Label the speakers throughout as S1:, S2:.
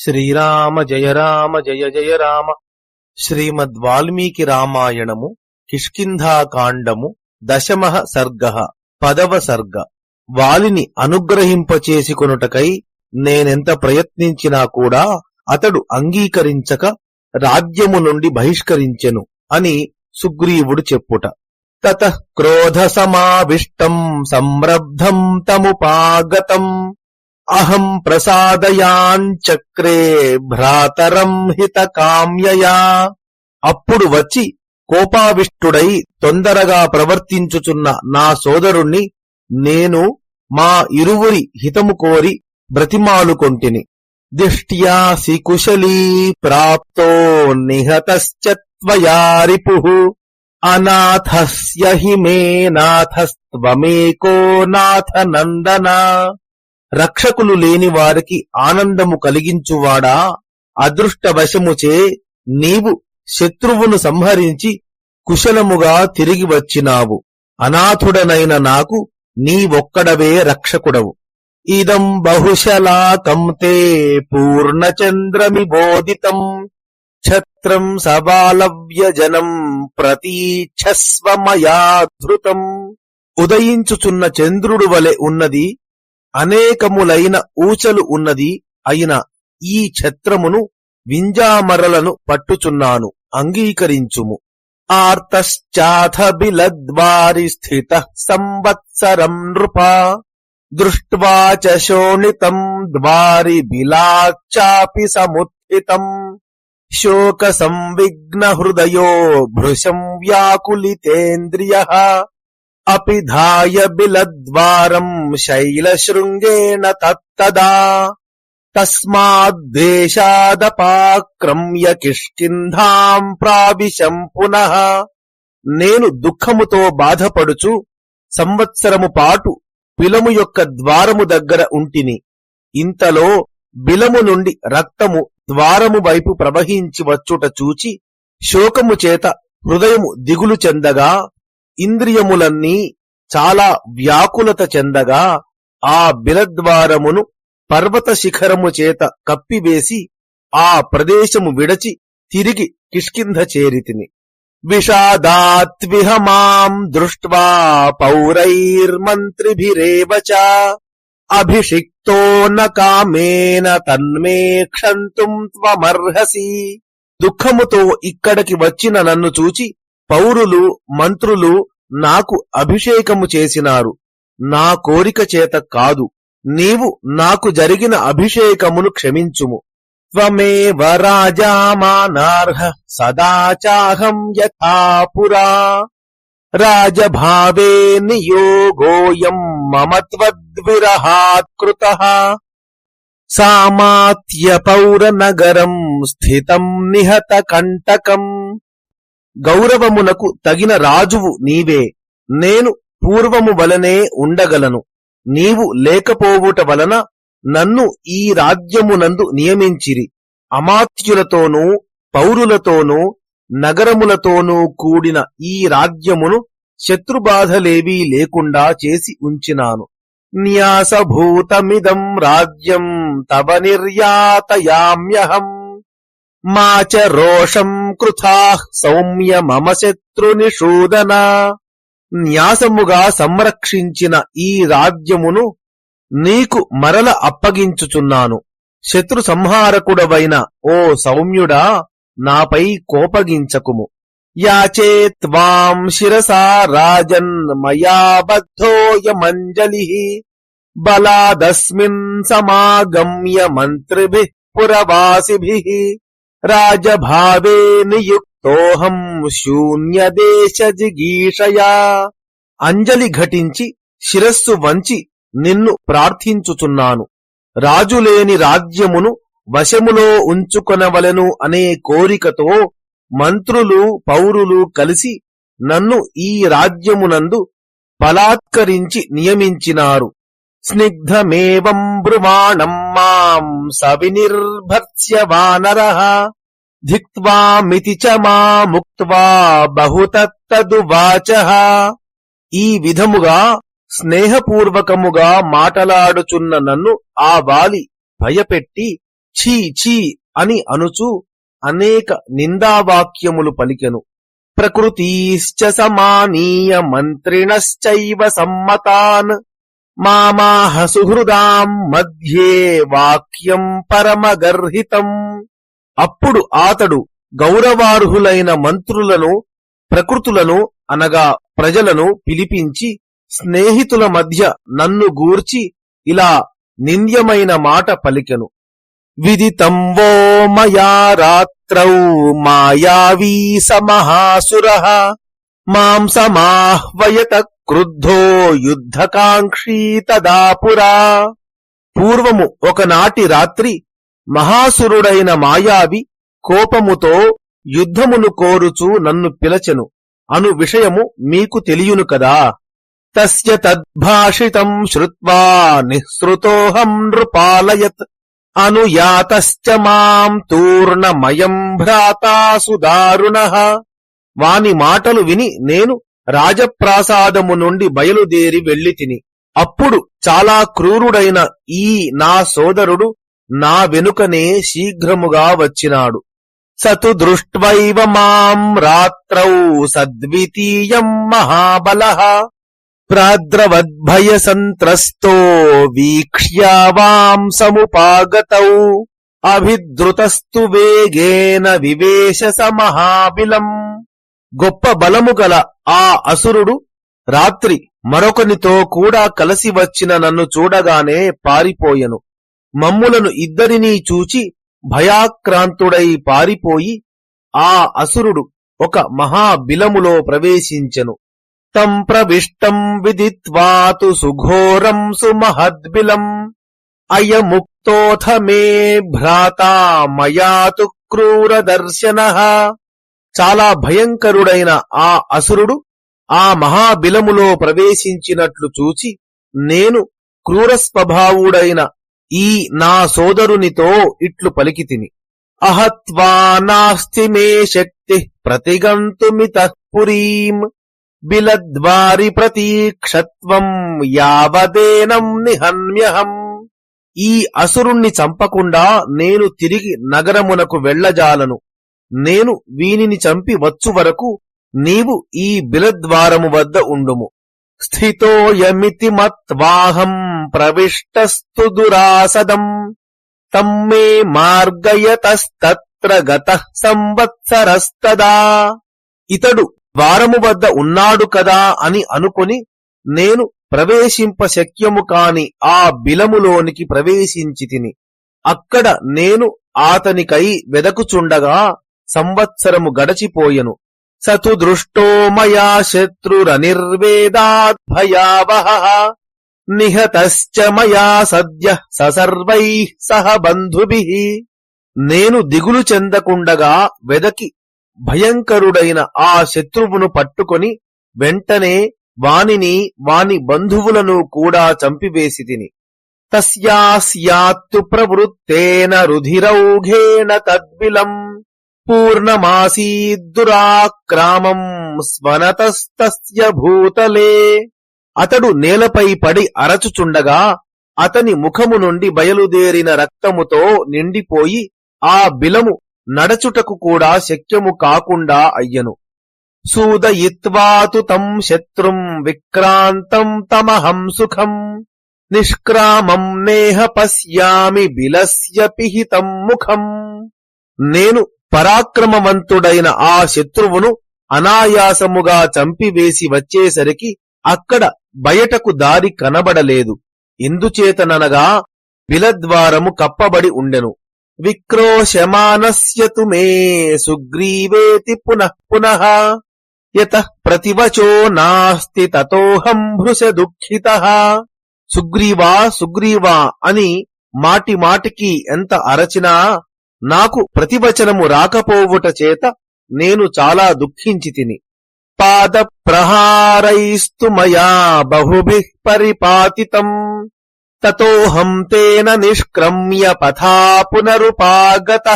S1: శ్రీరామ జయ రామ జయ జయ రామ. శ్రీమద్ వాల్మీకి రామాయణము కిష్కింధాకాండము దశమ సర్గ పదవ సర్గ. వాలిని అనుగ్రహింపచేసికొనుటకై నేనెంత ప్రయత్నించినా కూడా అతడు అంగీకరించక రాజ్యము నుండి బహిష్కరించెను అని సుగ్రీవుడు చెప్పుట. తత క్రోధ సమావిష్టం సంరబ్ధం తముపాగతం. అహం ప్రసాదయాంచక్రే భ్రాతరం హిత కామ్యయా అప్పుడు వచ్చి కోపావిష్టుడై తొందరగా ప్రవర్తించుచున్న నా సోదరుణ్ణి నేను మా ఇరువురి హితము కోరి బ్రతిమాలుకొంటిని. దిష్ట్యా కుశలీ ప్రాప్తో నిహతశ్చత్వయారిపు. అనాథస్య హి మే నాథస్త్వమేకో నాథ నందనా రక్షకులు లేని వారికి ఆనందము కలిగించువాడా? అదృష్టవశముచే నీవు శత్రువును సంహరించి కుశలముగా తిరిగి వచ్చినావు. అనాథుడనైన నాకు నీవొక్కడవే రక్షకుడవు. ఇదం బహుశలాకం తే పూర్ణచంద్రమి బోధితం. ఛత్రం సబాలవ్యజనం జనం మయా ఉదయించుచున్న చంద్రుడు వలె ఉన్నది అనేకములైన ఊచలు ఉన్నది అయిన ఈ ఛత్రమును వింజామరలను పట్టుచున్నాను అంగీకరించుము. ఆర్తశ్చాథ బిలద్వారి స్థిత సంవత్సరం నృప దృష్ట్వా చ ద్వారి బిలాచాపి సముత్థితం. శోక సంవిఘ్న హృదయో భృశం వ్యాకులితేంద్రియ అపిధాయ బిలద్వారం శైలశృంగేణ తత్తదా తస్మాద్దేశాదపాక్రమ్య కిష్కింధాం ప్రావిశం పునః నేను దుఃఖముతో బాధపడుచు సంవత్సరము పాటు బిలము యొక్క ద్వారము దగ్గర ఉంటిని. ఇంతలో బిలము నుండి రక్తము ద్వారము వైపు ప్రవహించి వచ్చుట చూచి శోకము చేత హృదయము దిగులు చెందగా ఇంద్రియములన్నీ చాలా వ్యాకులత చెందగా ఆ బిలద్వారమును పర్వత శిఖరము చేత కప్పివేసి ఆ ప్రదేశము విడచి తిరిగి కిష్కింధ చేరితిని. విషాదాత్విహ మాం దృష్ట్వా పౌరైర్మంత్రిభిరేవ చ. అభిషిక్తో న కామేన తన్మే క్షంతుం త్వమర్హసి. దుఃఖముతో ఇక్కడికి వచ్చిన నన్ను చూచి పౌరులు మంత్రులు నాకు అభిషేకము చేసినారు. నా కోరిక చేత కాదు. నీవు నాకు జరిగిన అభిషేకమును క్షమించుము. త్వమేవ రాజామానార్హ సదాచాహం యథా పురా. రాజభావే నియోగోయం మమత్వద్విరహాత్కృత త్వద్విరహాత్ సామాత్య పౌరనగరం స్థితం నిహత కంటకం. గౌరవమునకు తగిన రాజువు నీవే. నేను పూర్వము వలనే ఉండగలను. నీవు లేకపోవుట వలన నన్ను ఈ రాజ్యమునందు నియమించిరి. అమాత్యులతోనూ పౌరులతోనూ నగరములతోనూ కూడిన ఈ రాజ్యమును శత్రుబాధలేవీ లేకుండా చేసి ఉంచినాను. న్యాసభూతమిదం రాజ్యం తవ నిర్యాతయామ్యహం. మా చ రోషం కృథా సౌమ్య మమ శత్రునిషూదన న్యాసముగా సంరక్షించిన ఈ రాజ్యమును నీకు మరల అప్పగించుచున్నాను। శత్రు సంహారకుడవైన ఓ సౌమ్యుడా నాపై కోపగించకుము। యాచే త్వాం శిరసా రాజన్ మయా బద్ధోయమంజలి బలాదస్మిన్ సమాగమ్య మంత్రిభి పురవాసిభి। రాజభావే శూన్య దేశ జిగీషయా. అంజలి ఘటించి శిరస్సు వంచి నిన్ను ప్రార్థించుచున్నాను. రాజులేని రాజ్యమును వశములో ఉంచుకొనవలెను అనే కోరికతో మంత్రులు పౌరులు కలిసి నన్ను ఈ రాజ్యమునందు బలాత్కరించి నియమించినారు. స్నిగ్ధమేవం బ్రువాణం మాం సవినిర్భత్స్య వానర ధిక్వామితి చ మా ముక్త్వా ఈ విధముగా స్నేహపూర్వకముగా మాటలాడుచున్న నన్ను ఆ వాలి భయపెట్టి ఛీ ఛీ అని అనుచు అనేక నిందావాక్యములు పలికెను. ప్రకృతీశ్చ సమానీయ మంత్రిణశ్చైవ సమ్మతాన్ మామాహ సుహృదాం మధ్యే వాక్యం పరమగర్హితం. అప్పుడు ఆతడు గౌరవార్హులైన మంత్రులను ప్రకృతులను అనగా ప్రజలను పిలిపించి స్నేహితుల మధ్య నన్ను గూర్చి ఇలా నింద్యమైన మాట పలికెను. విదితం వో మయా రాత్రౌ మాయావీ సమహాసుర మాంసమాహ్వయత క్రుద్ధో యుద్ధకాంక్షీ తదాపురా పూర్వము ఒకనాటి రాత్రి మహాసురుడైన మాయావి కోపముతో యుద్ధమును కోరుచు నన్ను పిలచెను. అను విషయము మీకు తెలియను కదా. తస్య తద్భాషితం శ్రుత్వా నిఃసృతోహం నృపాలయత్. అనుయాతశ్చ మాం తూర్ణమయం భ్రాతాసు సుదారుణ. వాని మాటలు విని నేను రాజప్రాసాదము నుండి బయలుదేరి వెళ్ళి తిని. అప్పుడు చాలా క్రూరుడైన ఈ నా సోదరుడు నా వెనుకనే శీఘ్రముగా వచ్చినాడు. సతు దృష్ట్వైవ మాం రాత్రౌ సద్వితీయం మహాబల. ప్రాద్రవద్భయ సంత్రస్తో వీక్ష్యావాం సముపాగత. అభిద్రుతస్తు వేగేన వివేశ మహాబిలం. గొప్ప బలము గల ఆ అసురుడు రాత్రి మరొకనితో కూడా కలసి వచ్చిన నన్ను చూడగానే పారిపోయెను. మమ్ములను ఇద్దరినీ చూచి భయాక్రాంతుడై పారిపోయి ఆ అసురుడు ఒక మహాబిలములో ప్రవేశించెను. తం ప్రవిష్టం విదిత్వాతు సుఘోరం సుమహద్బిలం. అయముక్తోథ మే భ్రాతా మయాతు క్రూర దర్శన చాలా భయంకరుడైన ఆ అసురుడు ఆ మహాబిలములో ప్రవేశించినట్లు చూచి నేను క్రూరస్వభావుడైన ఈ నా సోదరునితో ఇట్లు పలికితిని. అహత్వా నాస్తి మే శక్తి ప్రతిగంతుమితః పురీం బిలద్వారి ప్రతీక్షత్వం యావదేనం నిహన్మ్యహం. ఈ అసురుణ్ణి చంపకుండా నేను తిరిగి నగరమునకు వెళ్ళజాలను. నేను వీనిని చంపి వచ్చు వరకు నీవు ఈ బిలద్వారము వద్ద ఉండుము. స్థితోయమితి మత్వాహం ప్రవిష్టస్తు దురాసదం. తమ్మే మార్గయతస్తత్ర గత సంవత్సరస్తదా. ఇతడు ద్వారము వద్ద ఉన్నాడు కదా అని అనుకుని నేను ప్రవేశింప శక్యము కాని ఆ బిలములోనికి ప్రవేశించి తిని. అక్కడ నేను ఆతనికై వెదకుచుండగా సంవత్సరము గడచిపోయెను. సతు దృష్టో మయా శత్రురనిర్వేదాత్ భయావహ. నిహతశ్చ మయా సద్య ససర్వై సహ బంధుభి. నేను దిగులు చెందకుండగా వెదకి భయంకరుడైన ఆ శత్రువును పట్టుకొని వెంటనే వానిని వాని బంధువులను కూడా చంపివేసి తిని తస్యాస్యాత్తు ప్రవృత్తేన రుధిరౌఘేణ తద్విలం పూర్ణమాసీద్దురాక్రామం స్వనతస్తస్య భూతలే. అతడు నేలపై పడి అరచుచుండగా అతని ముఖము నుండి బయలుదేరిన రక్తముతో నిండిపోయి ఆ బిలము నడచుటకు కూడా శక్యము కాకుండా అయ్యను. సూదయిత్వాతు తం శత్రుం విక్రాంతం తమహం సుఖం. నిష్క్రామం నేహ పశ్యామి బిలస్య పిహితం ముఖం. నేను పరాక్రమవంతుడైన ఆ శత్రువును అనాయాసముగా చంపివేసి వచ్చేసరికి అక్కడ బయటకు దారి కనబడలేదు. ఎందుచేతననగా బిలద్వారము కప్పబడి ఉండెను. విక్రోశమానస్యతు మే సుగ్రీవేతి పునః పునః యత ప్రతివచో నాస్తి తతోహం భృశ దుఃఖిత సుగ్రీవా సుగ్రీవా అని మాటి మాటికి ఎంత అరచినా నాకు ప్రతివచనము రాకపోవుట చేత నేను చాలా దుఃఖించి తిని. పాద ప్రహారైస్తు మయా బహుభి పరిపాతితం. తతోహం తేన నిష్క్రమ్య పథా పునరుపాగత.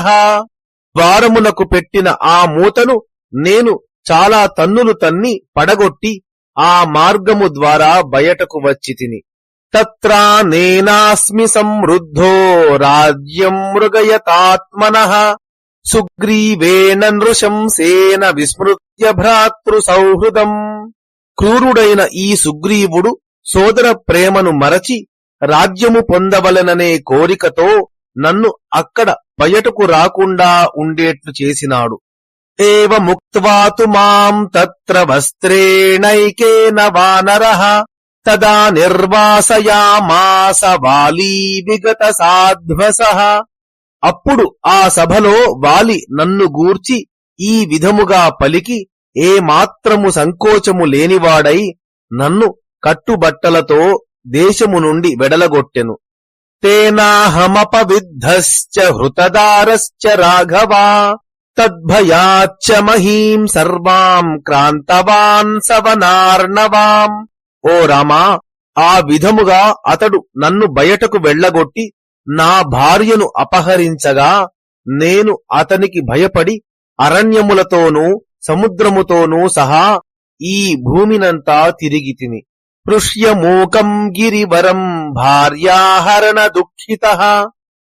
S1: ద్వారమునకు పెట్టిన ఆ మూతను నేను చాలా తన్నులు తన్ని పడగొట్టి ఆ మార్గము ద్వారా బయటకు వచ్చి తిని. తత్రానేనాస్మి నేనాస్మి రాజ్యం మృగయతాత్మన సుగ్రీవేణ నృశంసేన విస్మృత్య భ్రాతృ సౌహృదం. క్రూరుడైన ఈ సుగ్రీవుడు సోదర ప్రేమను మరచి రాజ్యము పొందవలననే కోరికతో నన్ను అక్కడ బయటకు రాకుండా ఉండేట్లు చేసినాడు. ఏవ ముక్త్వాతు మాం తత్ర వస్త్రేణైకేన వానరః తదా నిర్వాసయామాస వాలీ విగత సాధ్వస అప్పుడు ఆ సభలో వాలి నన్ను గూర్చి ఈ విధముగా పలికి ఏమాత్రము సంకోచము లేనివాడై నన్ను కట్టుబట్టలతో దేశము నుండి వెడలగొట్టెను. తేనాహమపవిద్ధశ్చ హృతదారశ్చ రాఘవా. తద్భయాచ్చ మహీం సర్వాం క్రాంతవాన్ సవనార్ణవాం. ఓ రామా ఆ విధముగా అతడు నన్ను బయటకు వెళ్ళగొట్టి నా భార్యను అపహరించగా నేను అతనికి భయపడి అరణ్యములతోనూ సముద్రముతోనూ సహా ఈ భూమినంతా తిరిగి తిని. పృష్యమూకం గిరివరం భార్యాహరణ దుఃఖిత.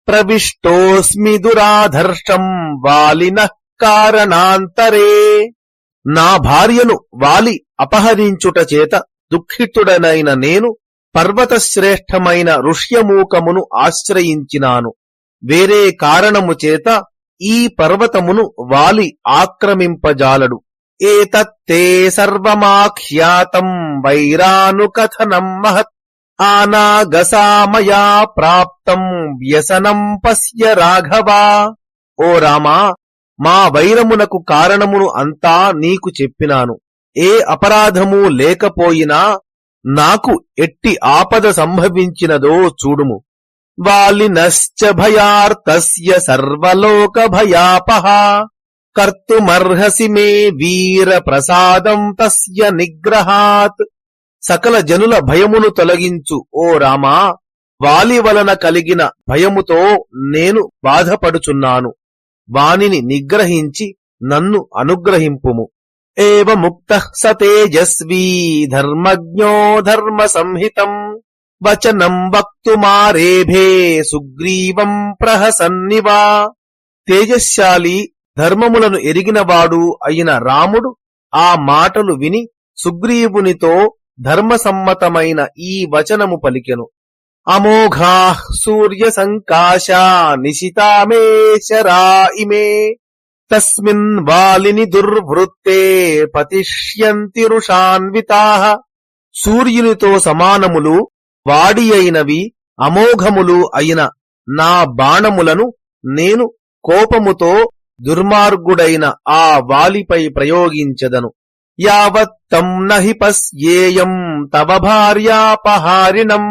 S1: ప్రవిష్టోస్మి దురాధర్షం వాలిన కారణాంతరే. నా భార్యను వాలి అపహరించుట చేత దుఃఖితుడనైన నేను పర్వతశ్రేష్టమైన ఋష్యమూకమును ఆశ్రయించినాను. వేరే కారణము చేత ఈ పర్వతమును వాలి ఆక్రమింపజాలడు. ఏతత్తే సర్వమాఖ్యాతం వైరానుకథనం మహత్ ఆనాగసామయా ప్రాప్తం వ్యసనం పశ్య రాఘవా. ఓ రామా మా వైరమునకు కారణమును అంతా నీకు చెప్పినాను. ఏ అపరాధము లేకపోయినా నాకు ఎట్టి ఆపద సంభవించినదో చూడుము. వాలినశ్చ భయార్తస్య సర్వలోక భయాపహ. కర్తుమర్హసి మే వీర ప్రసాదం తస్య నిగ్రహాత్. సకల జనుల భయమును తొలగించు ఓ రామా. వాలి వలన కలిగిన భయముతో నేను బాధపడుచున్నాను. వానిని నిగ్రహించి నన్ను అనుగ్రహింపుము. ఏవ ముక్త స తేజస్వీ ధర్మజ్ఞో ధర్మ సంహితం వచనం వక్తుమారేభే సుగ్రీవం ప్రహసన్నివా. తేజశాలి ధర్మములను ఎరిగినవాడు అయిన రాముడు ఆ మాటలు విని సుగ్రీవునితో ధర్మసమ్మతమైన ఈ వచనము పలికెను. అమోఘా సూర్య సంకాశా నిశితామేశరా ఇమే తస్మిన్ వాలిని దుర్వృత్తే పతిష్యంతి రుషాన్వితా సూర్యునితో సమానములు వాడి అయినవి అమోఘములు అయిన నా బాణములను నేను కోపముతో దుర్మార్గుడైన ఆ వాలిపై ప్రయోగించదను. యావత్తం నహి పశ్యేయం తవ భార్యాపహారిణం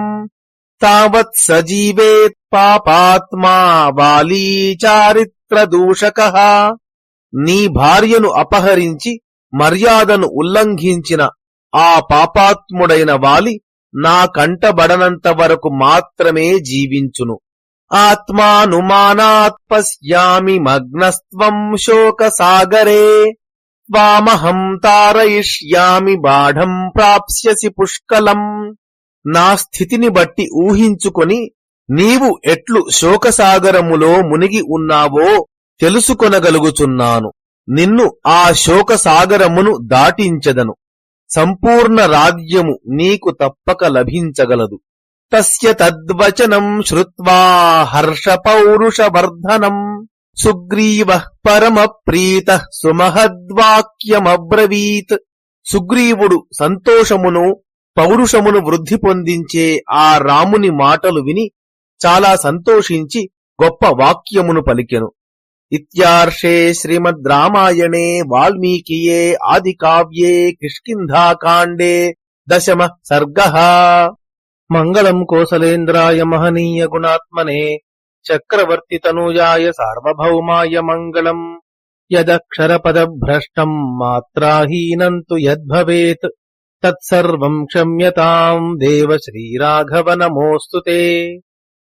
S1: తావత్ సజీవేత్ పాపాత్మా వాలీ చారిత్ర దూషక। నీ భార్యను అపహరించి మర్యాదను ఉల్లంఘించిన ఆ పాపాత్ముడైన వాలి నా కంటబడనంత వరకు మాత్రమే జీవించును. ఆత్మానుమానాత్ పశ్యామి మగ్నస్త్వం శోక సాగరే వామహం తారయిష్యామి బాఢం ప్రాప్స్యసి పుష్కలం. నా స్థితిని బట్టి ఊహించుకొని నీవు ఎట్లు శోకసాగరములో మునిగి ఉన్నావో తెలుసుకొనగలుగుచున్నాను. నిన్ను ఆ శోకసాగరమును దాటించదను. సంపూర్ణ రాజ్యము నీకు తప్పక లభించగలదు. తస్య తద్వచనం శ్రుత్వా హర్షపౌరుషవర్ధనం సుగ్రీవ పరమ ప్రీత సుమహద్వాక్యమబ్రవీత్. సుగ్రీవుడు సంతోషమును పౌరుషమును వృద్ధి పొందించే ఆ రాముని మాటలు విని చాలా సంతోషించి గొప్ప వాక్యమును పలికెను. इत्यार्षे श्रीमद्रामायणे वाल्मीकिये आदिकाव्ये किष्किन्धाकाण्डे दशमः सर्गः मङ्गलम् कोसलेन्द्राय महनीय गुणात्मने चक्रवर्तितनूजाय सार्वभौमाय मङ्गलम् यदक्षरपदभ्रष्टम् मात्राहीनम् तु यद्भवेत् तत्सर्वम् क्षम्यताम् देव श्रीराघव नमोऽस्तु ते